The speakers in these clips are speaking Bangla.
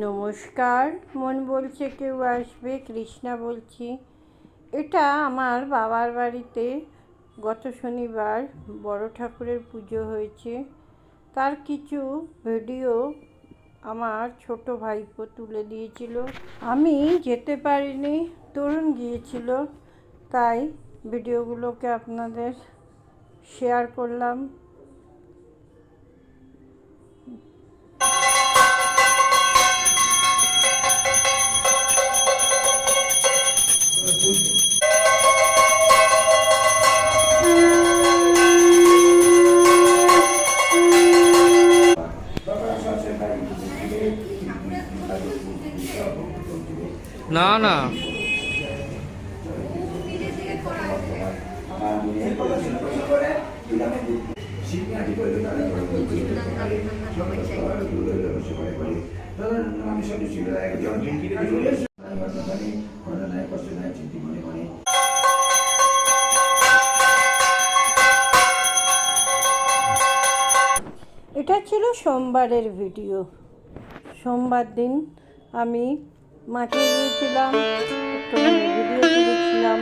নমস্কার, মন বলছে কেউ আসবে, কৃষ্ণা বলছি। এটা আমার বাবার বাড়িতে গত শনিবার বড় ঠাকুরের পুজো হয়েছে। তার কিছু ভিডিও আমার ছোট ভাইপো তুলে দিয়েছিল। আমি যেতে পারিনি, তরুণ গিয়েছিল, তাই ভিডিওগুলোকে আপনাদের শেয়ার করলাম। না না। এটা ছিল সোমবারের ভিডিও। সোমবার দিন আমি মাঠে গিয়েছিলাম একটু ভিডিও তুলেছিলাম।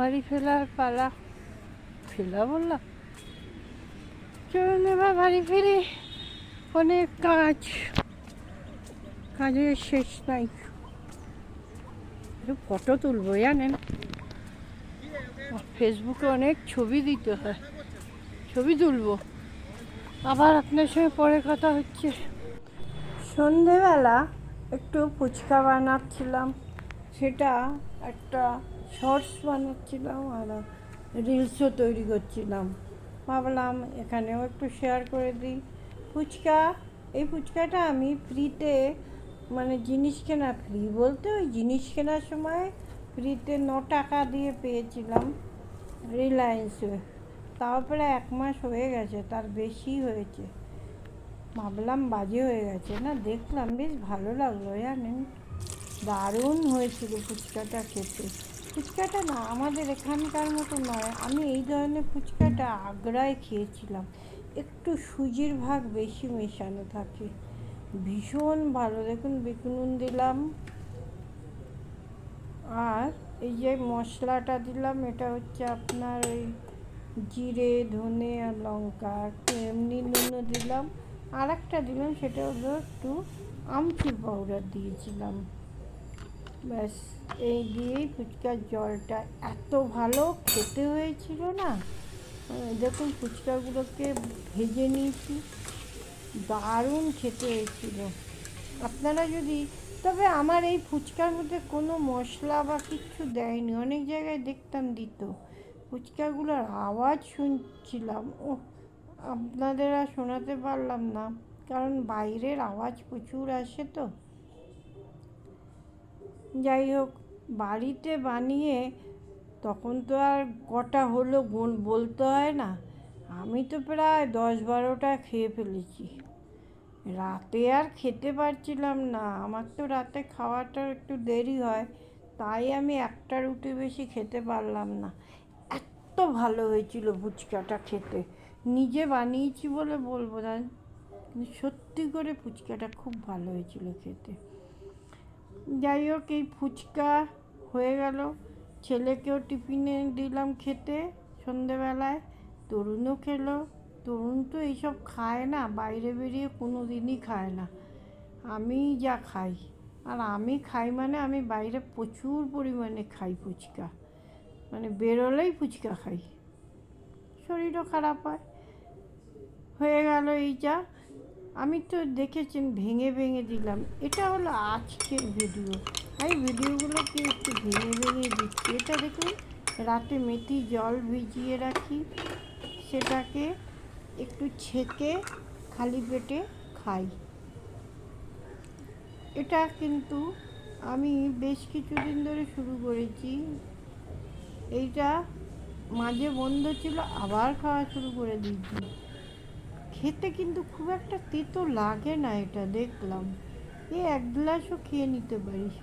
বাড়ি ফেলার পালা। ফেলা বললাম চলুন এবার বাড়ি ফিরে। অনেক কাজ। কাজের শেষ নাই। ফটো তুলবো, জানেন? ফেসবুকে অনেক ছবি দিতে হয়। ছবি তুলবো। আবার আপনার সঙ্গে পরে কথা হচ্ছে। সন্ধেবেলা একটু ফুচকা বানাচ্ছিলাম। সেটা একটা শর্টস বানাচ্ছিলাম আর রিলসও তৈরি করছিলাম। ভাবলাম এখানেও একটু শেয়ার করে দিই। ফুচকা, এই ফুচকাটা আমি ফ্রিতে মানে জিনিস কেনা ফ্রি বলতে ওই জিনিস কেনার সময় ফ্রিতে ন টাকা দিয়ে পেয়েছিলাম রিলায়েন্সে তাও প্রায় এক মাস হয়ে গেছে, তার বেশি হয়েছে। ভাবলাম বাজে হয়ে গেছে না, দেখলাম বেশ ভালো লাগল জানেন। দারুণ হয়েছিল ফুচকাটা খেতে। ফুচকাটা না আমাদের এখানকার মতো নয়। আমি এই ধরনের ফুচকাটা আগ্রায় খেয়েছিলাম। একটু সুজির ভাগ বেশি মেশানো থাকে। ভীষণ ভালো। দেখুন, বেগুন দিলাম। আর এই যে মশলাটা দিলাম, এটা হচ্ছে আপনার ওই জিরে, ধনে আর লঙ্কা। একটু এমনি নুনও দিলাম। আর একটা দিলাম, সেটা হলো একটু আমচুর পাউডার দিয়েছিলাম। ব্যাস, এই দিয়েই ফুচকার জলটা এত ভালো, খেতে হয়েছিল না। দেখুন ফুচকাগুলোকে ভেজে নিয়েছি, দারুণ খেতে হয়েছিল। আপনারা যদি, তবে আমার এই ফুচকার মধ্যে কোনো মশলা বা কিচ্ছু দেয়নি, অনেক জায়গায় দেখতাম দিত। ফুচকাগুলোর আওয়াজ শুনছিলাম ও আপনাদের আর শোনাতে পারলাম না, কারণ বাইরের আওয়াজ প্রচুর আসে তো। যাই হোক বাড়িতে বানিয়ে তখন তো আর কটা হলো গুণ বলতে হয় না। আমি তো প্রায় দশ বারোটা খেয়ে ফেলেছি। রাতে আর খেতে পারছিলাম না। আমার তো রাতে খাওয়াটা একটু দেরি হয়। তাই আমি একটা রুটি বেশি খেতে পারলাম না। এত ভালো হয়েছিল ফুচকাটা খেতে। নিজে বানিয়েছি বলে বলব না সত্যি করে ফুচকাটা খুব ভালো হয়েছিল খেতে। যাই হোক, এই ফুচকা হয়ে গেল। ছেলেকেও টিফিনে দিলাম খেতে। সন্ধেবেলায় তরুণও খেলো। তরুণ তো এইসব খায় না, বাইরে বেরিয়ে কোনো দিনই খায় না। আমি যা খাই। আর আমি খাই মানে আমি বাইরে প্রচুর পরিমাণে খাই ফুচকা। মানে বেরোলেই ফুচকা খাই। শরীরও খারাপ হয়। হয়ে গেল এইটা আমি তো দেখেছেন ভেঙে ভেঙে দিলাম। এটা হলো আজকের ভিডিও। আমি ভিডিওগুলোকে একটু ভেঙে ভেঙে দিচ্ছি। এটা দেখুন, রাতে মেথি জল ভিজিয়ে রাখি। সেটাকে একটু ছেঁকে খালি পেটে খাই। এটা কিন্তু আমি বেশ কিছুদিন ধরে শুরু করেছি। এইটা মাঝে বন্ধ ছিল, আবার খাওয়া শুরু করে দিয়েছি। খেতে কিন্তু খুব একটা তেতো লাগে না এটা, দেখলাম। এ এক গ্লাসও খেয়ে নিতে পারিস।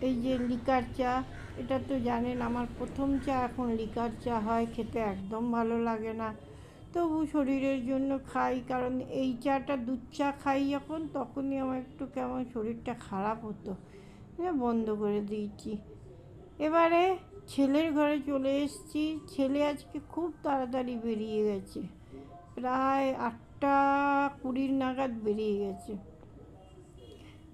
এই যে লিকার চা, এটা তো জানেন আমার প্রথম চা, এখন লিকার চা হয়, খেতে একদম ভালো লাগে না। তবু শরীরের জন্য খাই, কারণ এই চাটা দুধ চা খাই যখন, তখনই আমার একটু কেমন শরীরটা খারাপ হতো। বন্ধ করে দিয়েছি। এবারে ছেলের ঘরে চলে এসেছি। ছেলে আজকে খুব তাড়াতাড়ি বেরিয়ে গেছে। প্রায় আটটা কুড়ির নাগাদ বেরিয়ে গেছে।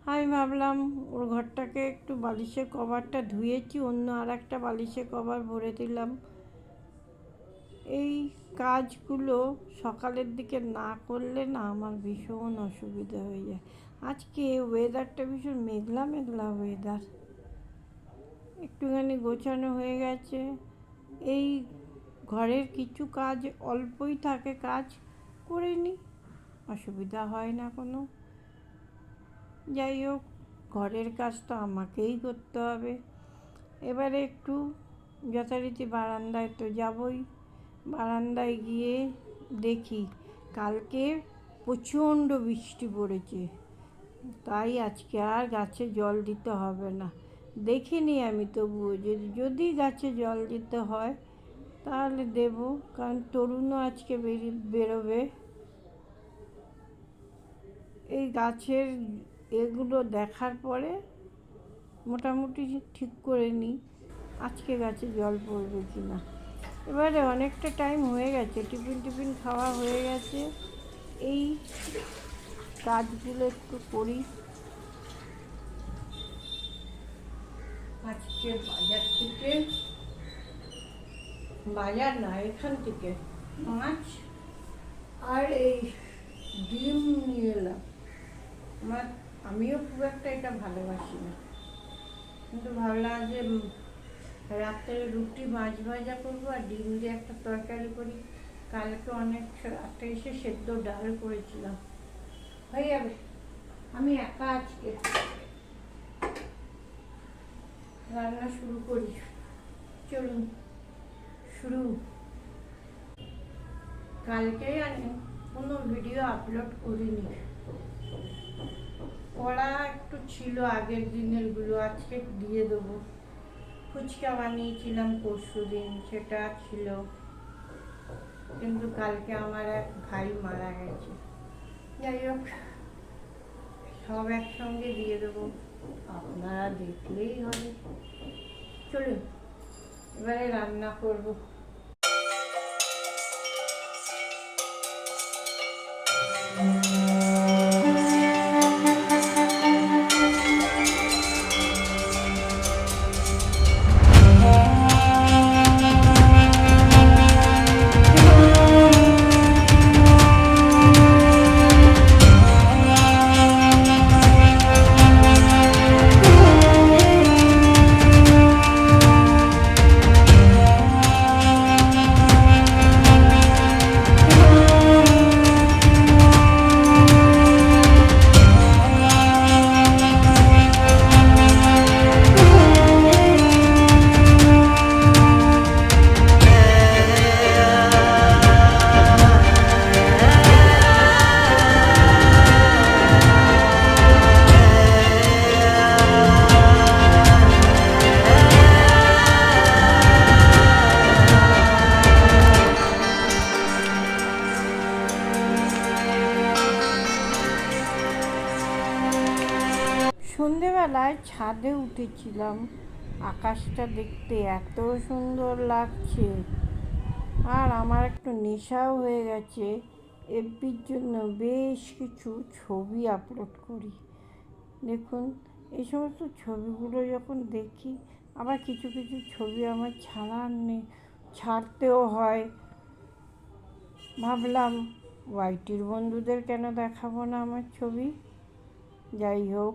আমি ভাবলাম, ওর ঘরটাকে একটু বালিশের কভারটা ধুয়েছি, অন্য আর একটা বালিশের কভার ভরে দিলাম। এই কাজগুলো সকালের দিকে না করলে না আমার ভীষণ অসুবিধা হয়ে যায়। আজকে ওয়েদারটা ভীষণ মেঘলা মেঘলা ওয়েদার একটুখানি গোছানো হয়ে গেছে। এই ঘরের কিছু কাজ অল্পই থাকে, কাজ করে নিই অসুবিধা হয় না কোনো। যাই হোক, ঘরের কাজ তো আমাকেই করতে হবে। এবারে একটু যথারীতি বারান্দায় তো যাবই। বারান্দায় গিয়ে দেখি, কালকে প্রচণ্ড বৃষ্টি পড়েছে। তাই আজকে আর গাছে জল দিতে হবে না। দেখিনি আমি তবুও। যদি যদি গাছে জল দিতে হয়, তাহলে দেব, কারণ তরুণও আজকে বেরি, বেরোবে। এই গাছের এগুলো দেখার পরে মোটামুটি ঠিক করে নিই, আজকে গাছে জল পড়বে কি না এবারে অনেকটা টাইম হয়ে গেছে, টিফিন টিফিন খাওয়া হয়ে গেছে। এই কাজগুলো একটু করি। আজকে বাজার থেকে, বাজার না, এখান থেকে মাছ আর এই ডিম নিয়ে এলাম। আমার, আমিও খুব একটা এটা ভালোবাসি না। কিন্তু ভাবলাম যে রাত্রে রুটি, মাছ ভাজা করব আর ডিম দিয়ে একটা তরকারি করি। কালকে অনেক রাত্রে এসে সেদ্ধ ডাল করেছিলাম। হয়ে যাবে। আমি একা আজকে। রান্না শুরু করি। চলুন, শুরু। কালকে আমি কোনো ভিডিও আপলোড করিনি। পড়া একটু ছিল আগের দিনেরগুলো, আজকে দিয়ে দেবো। ফুচকা বানিয়েছিলাম পরশু দিন, সেটা ছিল। কিন্তু কালকে আমার এক ভাই মারা গেছে। যাই হোক, সব একসঙ্গে দিয়ে দেবো। আপনারা দেখলেই হবে। চলুন এবারে রান্না করব। ছাদে উঠেছিলাম। আকাশটা দেখতে এত সুন্দর লাগছে। আর আমার একটু নেশাও হয়ে গেছে। এফবির জন্য বেশ কিছু ছবি আপলোড করি। দেখুন, এই সমস্ত ছবিগুলো যখন দেখি, আবার কিছু কিছু ছবি আমার ছাড়ার নেই ছাড়তেও হয়। ভাবলাম, ওয়াইটির বন্ধুদের কেন দেখাবো না আমার ছবি? যাই হোক